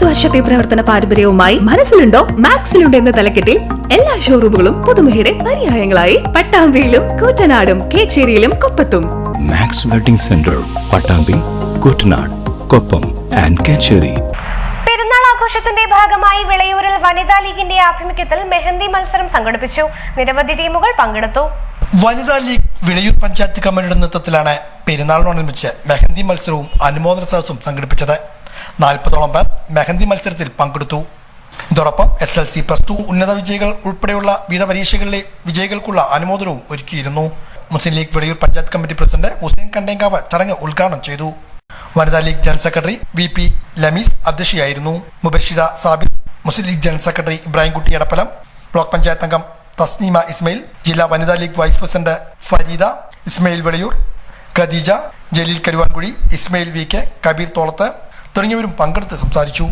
മുപ്പത് വർഷത്തെ പ്രവർത്തന പാരമ്പര്യവുമായി മനസ്സിലുണ്ടോ? മാക്സിലുണ്ടോ എന്ന തലക്കെട്ടിൽ എല്ലാ ഷോറൂമുകളും പുതുമയുടെ പര്യായങ്ങളായി. പട്ടാമ്പിയിലും കൂറ്റനാടും കേച്ചേരിയിലും കൊപ്പത്തും. Max Wedding Centre Pattambi Koottanad Koppam and Kechery. Perunnal ആഘോഷത്തിന്റെ ഭാഗമായി വിളയൂരിൽ വനിതാ ലീഗിന്റെ ആഭിമുഖ്യത്തിൽ മെഹന്തി മത്സരം സംഘടിപ്പിച്ചു. നിരവധി ടീമുകൾ പങ്കെടുത്തു. വനിതാ ലീഗ് വിളയൂർ പഞ്ചായത്ത് കമ്മിറ്റിയുടെ നേതൃത്വത്തിലാണ് പെരുന്നാളിനോടനുബന്ധിച്ച് മെഹന്തി മത്സരവും അനുമോദന സദസ്സും സംഘടിപ്പിച്ചത്. നാൽപ്പതോളം പേർ മെഹന്തി മത്സരത്തിൽ പങ്കെടുത്തു. ഇതോടൊപ്പം S L C plus two ഉന്നത വിജയികൾ ഉൾപ്പെടെയുള്ള വിവിധ പരീക്ഷകളിലെ വിജയികൾക്കുള്ള അനുമോദനവും ഒരുക്കിയിരുന്നു. മുസ്ലിം ലീഗ് വെളിയൂർ പഞ്ചായത്ത് കമ്മിറ്റി പ്രസിഡന്റ് ഹുസൈൻ കണ്ടേങ്കാവ് ചടങ്ങ് ഉദ്ഘാടനം ചെയ്തു. Vanitha League general secretary V P Lamees അധ്യക്ഷയായിരുന്നു. Mubashira Sabir Muslim League general secretary Ibrahimkutty Edappalam block panchayat അംഗം തസ്നീമ ഇസ്മയിൽ ജില്ലാ Vanitha League vice president Fareeda Ismail Veliyur Khadeeja Jaleel Karuvankuzhi Ismail V K Kabeer Tholath തുടങ്ങിയവരും പങ്കെടുത്ത് സംസാരിച്ചു